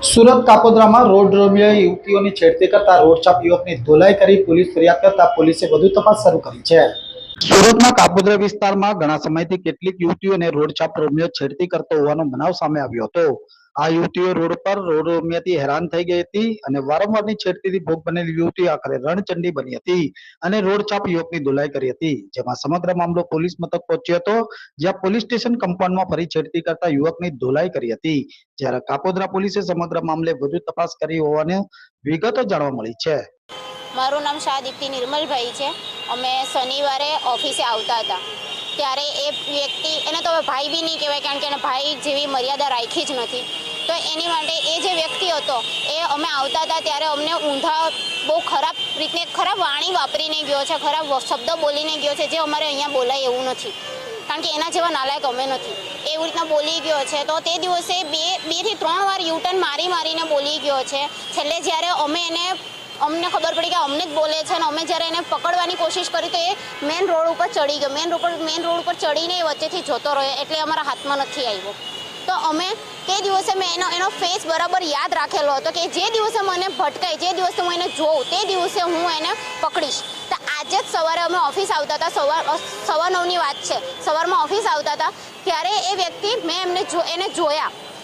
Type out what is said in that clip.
સુરત કાપોદ્રામાં રોડ રોમિયોએ યુવતીઓની છેડતી કરતા રોડ ચાપ યુવકની ધોલાઈ કરી પોલીસ ફરિયાદ કરતા પોલીસે વધુ તપાસ શરૂ કરી છે. સુરતના કાપોદ્રા વિસ્તારમાં ઘણા સમયથી કેટલીક યુવતીઓને રોડ રોમિયો છેડતી કરતો હોવાનો બનાવ સામે આવ્યો હતો. આ યુવતીઓ રોડ પર રોડ રોમિયાથી હેરાન થઈ ગઈ હતી અને વારંવારની છેડતીથી ભોગ બનેલી યુવતી આખરે રણચંડી બની હતી અને રોડ ચાપ યુવકની ધુલાઈ કરી હતી. જેમાં સમગ્ર મામલો પોલીસ મથક પહોંચ્યો હતો, જ્યાં પોલીસ સ્ટેશન કમ્પાઉન્ડમાં ફરી છેડતી કરતા યુવકની ધુલાઈ કરી હતી. જ્યારે કાપોદ્રા પોલીસે સમગ્ર મામલે વધુ તપાસ કરી હોવાની વિગતો જાણવા મળી છે. મારું નામ શાહ દીપ્તિ નિર્મલભાઈ છે. અમે શનિવારે ઓફિસે આવતા હતા. ત્યારે એ વ્યક્તિ, એને તો હવે ભાઈ બી નહીં કહેવાય, કારણ કે એને ભાઈ જેવી મર્યાદા રાખી જ નથી. તો એની માટે એ જે વ્યક્તિ હતો, એ અમે આવતા હતા ત્યારે અમને ઊંધા બહુ ખરાબ રીતને, ખરાબ વાણી વાપરીને ગયો છે, ખરાબ શબ્દ બોલીને ગયો છે, જે અમારે અહીંયા બોલાય એવું નથી. કારણ કે એના જેવા નાલાયક અમે નથી. એવી રીતના બોલી ગયો છે. તો તે દિવસે બે બેથી ત્રણ વાર યુટર્ન મારી મારીને બોલી ગયો છે. છેલ્લે જ્યારે અમે એને અમને ખબર પડી કે અમને જ બોલે છે અને અમે જ્યારે એને પકડવાની કોશિશ કરી તો એ મેન રોડ ઉપર ચડી ગયો. મેન રોડ મેન રોડ ઉપર ચડીને એ વચ્ચેથી જતો રહ્યો એટલે અમારા હાથમાં નથી આવ્યો. તો અમે તે દિવસે મેં એનો એનો ફેસ બરાબર યાદ રાખેલો હતો કે જે દિવસે મને ભટકાય જે દિવસે હું એને જોઉં, તે દિવસે હું એને પકડીશ. તો આજે જ સવારે અમે ઓફિસ આવતા હતા. સવાર સવા નવની વાત છે. સવારમાં ઓફિસ આવતા હતા. ત્યારે એ વ્યક્તિ મેં એમને જો એને જોયા.